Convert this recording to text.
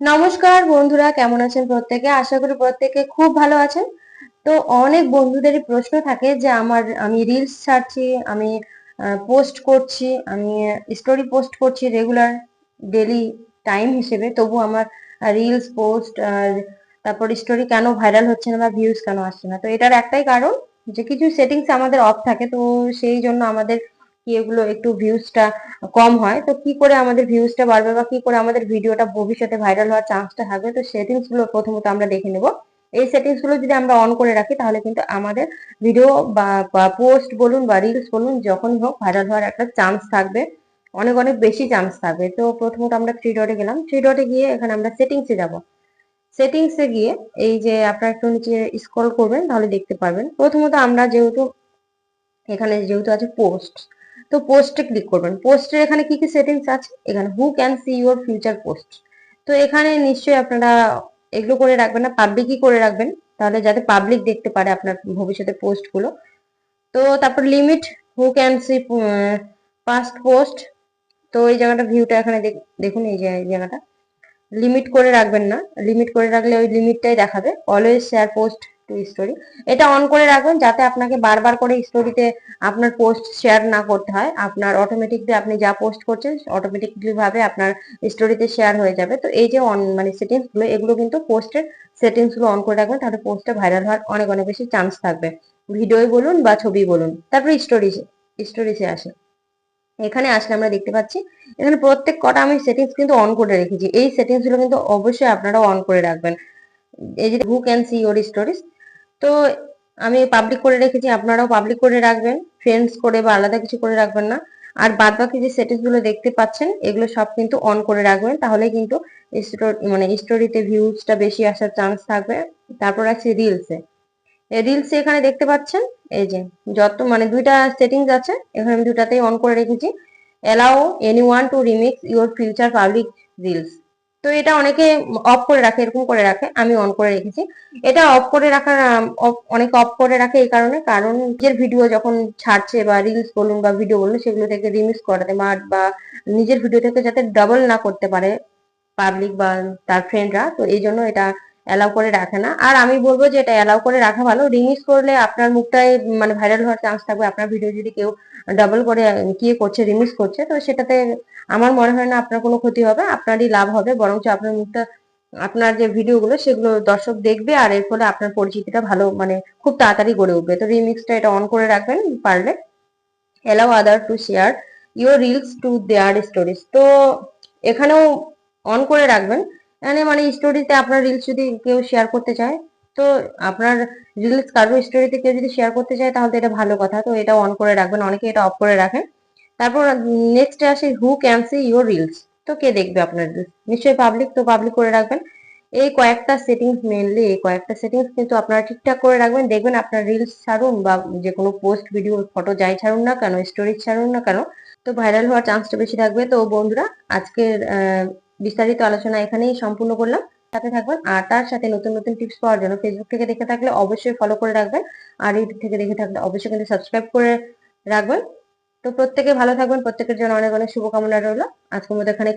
নমস্কার বন্ধুরা, কেমন আছেন প্রত্যেকে? আশা করি প্রত্যেকে খুব ভালো আছেন। তো অনেক বন্ধুদেরই প্রশ্ন থাকে যে, আমার, আমি রিলস ছাড়ছি, আমি পোস্ট করছি, আমি স্টোরি পোস্ট করছি রেগুলার ডেলি টাইম হিসেবে। তবু আমার রিলস পোস্ট তারপর স্টোরি কেন ভাইরাল হচ্ছে না বা ভিউজ কেন আসছে না? তো এটার একটাই কারণ যে, কিছু সেটিংস আমাদের অফ থাকে। তো সেই জন্য আমাদের কি এগুলো একটু ভিউজটা কম হয়, তো কি করে আমাদের ভিউজটা বাড়বে বা কি করে আমাদের ভিডিওটা ভবিষ্যতে ভাইরাল হওয়ার চান্সটা থাকবে, তো সেটিংসগুলো প্রথমত আমরা দেখে নেব। এই সেটিংসগুলো যদি আমরা অন করে রাখি, তাহলে কিন্তু আমাদের ভিডিও বা পোস্ট বলুন বা রিলস বলুন যখনই হোক ভাইরাল হওয়ার একটা চান্স থাকবে, অনেক অনেক বেশি চান্স থাকবে। তো প্রথমত আমরা থ্রি ডটে গেলাম। থ্রি ডটে গিয়ে এখানে আমরা সেটিংসে যাব। সেটিংসে গিয়ে এই যে আপনারা একটু নিচে স্ক্রল করবেন, তাহলে দেখতে পারবেন। প্রথমত আমরা যেহেতু এখানে যেহেতু আছে পোস্ট তো পোস্টে ক্লিক করবেন। পোস্টের এখানে কি কি সেটিংস আছে? এখানে who can see your future post তো এখানে নিশ্চয়ই আপনারা এগুলো করে রাখবেন না পাবলিকই করে রাখবেন। তাহলে যাতে পাবলিক দেখতে পারে আপনার ভবিষ্যতে পোস্টগুলো তো তারপর limit who can see past post তো এই জায়গাটা ভিউটা এখানে দেখুন এই জায়গাটা। লিমিট করে রাখবেন না। লিমিট করে রাখলে ওই লিমিটটাই দেখাবে। Always share post to story এটা অন করে রাখবেন যাতে আপনাকে বারবার করে স্টোরিতে আপনার পোস্ট শেয়ার না করতে হয়। আপনার অটোমেটিকলি আপনি যা পোস্ট করছেন অটোমেটিকলি ভাবে আপনার স্টোরিতে শেয়ার হয়ে যাবে। তো এই যে অন মানে সেটিংসগুলো, এগুলো কিন্তু পোস্টের সেটিংসগুলো অন করে রাখবেন, তাহলে পোস্টটা ভাইরাল হওয়ার অনেক অনেক বেশি চান্স থাকবে। ভিডিওই বলুন বা ছবি বলুন। তারপরে স্টোরিজে স্টোরিজে আসে। এখানে আসলে আমরা দেখতে পাচ্ছি, এখানে প্রত্যেক কটা আমি সেটিংস কিন্তু অন করে রেখেছি। এই সেটিংসগুলো কিন্তু অবশ্যই আপনারা অন করে রাখবেন। এই যে who can see your stories তো আমি পাবলিক করে রেখেছি, আপনারাও পাবলিক করে রাখবেন ফ্রেন্ডস করে বা আলাদা কিছু করে রাখবেন না। আর বাদ বাকি যে সেটিংসগুলো দেখতে পাচ্ছেন, এগুলো সব কিন্তু অন করে রাখবেন তাহলে কিন্তু মানে স্টোরিতে ভিউজটা বেশি আসার চান্স থাকবে। তারপর আছে রিলসে রিলস এখানে দেখতে পাচ্ছেন, এই যে যত মানে দুইটা সেটিংস আছে, এখানে আমি দুটাতেই অন করে রেখেছি। Allow anyone to remix your future public reels তো এটা অনেকে অফ করে রাখে, এরকম করে রাখে, আমি অন করে রেখেছি। এটা অফ করে রাখার অনেকে অফ করে রাখে এই কারণে, কারণ নিজের ভিডিও যখন ছাড়ছে বা রিলস বলুন বা ভিডিও বলুন, সেগুলো থেকে রিমিক্স করাতে বা নিজের ভিডিও থেকে যাতে ডাবল না করতে পারে পাবলিক বা তার ফ্রেন্ডরা তো এই জন্য এটা অ্যালাউ করে রাখে না। আর আমি বলব যে এটা অ্যালাউ করে রাখা ভালো। রিমিক্স করলে আপনার মুখটাই মানে ভাইরাল হওয়ার চান্স থাকবে। আপনার ভিডিও যদি কেউ ডাবল করে, কি করছে রিমিক্স করছে, তো সেটাতে আমার মনে হয় না আপনার কোনো ক্ষতি হবে, আপনারই লাভ হবে। বরঞ্চ আপনার মুখটা, আপনার যে ভিডিওগুলো সেগুলো দর্শক দেখবে আর এর ফলে আপনার পরিচিতিটা ভালো মানে খুব তাড়াতাড়ি গড়ে উঠবে। তো রিমিক্সটা এটা অন করে রাখবেন পারলে। Allow other to share your reels to their stories তো এখানেও অন করে রাখবেন। এখানে মানে স্টোরিতে আপনার রিলস যদি কেউ শেয়ার করতে চায়, তো আপনার রিলস কারোর স্টোরিতে কেউ যদি শেয়ার করতে চায়, তাহলে এটা ভালো কথা। তো এটা অন করে রাখবেন, অনেকে এটা অফ করে রাখেন। তারপর নেক্সট আসে who can see your reels তো কে দেখবে আপনার? রিলস নিশ্চয়ই পাবলিক তো পাবলিক করে রাখবেন। এই কয়েকটা সেটিংস মেনলি এই কয়েকটা সেটিংস কিন্তু আপনারা ঠিকঠাক করে রাখবেন। দেখবেন আপনার রিলস ছাড়ুন বা যে কোনো পোস্ট ভিডিও ফটো যাই ছাড়ুন না কেন স্টোরি ছাড়ুন না কেন, তো ভাইরাল হওয়ার চান্সটা বেশি থাকবে। তো বন্ধুরা, আজকের বিস্তারিত আলোচনা এখানেই সম্পূর্ণ করলাম। সাথে থাকবেন। আর তার সাথে নতুন নতুন টিপস পাওয়ার জন্য ফেসবুক থেকে দেখে থাকলে অবশ্যই ফলো করে রাখবেন। আর ইউটিউব থেকে দেখে থাকলে অবশ্যই কিন্তু সাবস্ক্রাইব করে রাখবেন। তো প্রত্যেকে ভালো থাকবেন। প্রত্যেকের জন্য অনেক অনেক শুভকামনা রইল। আজকের মধ্যে এখানে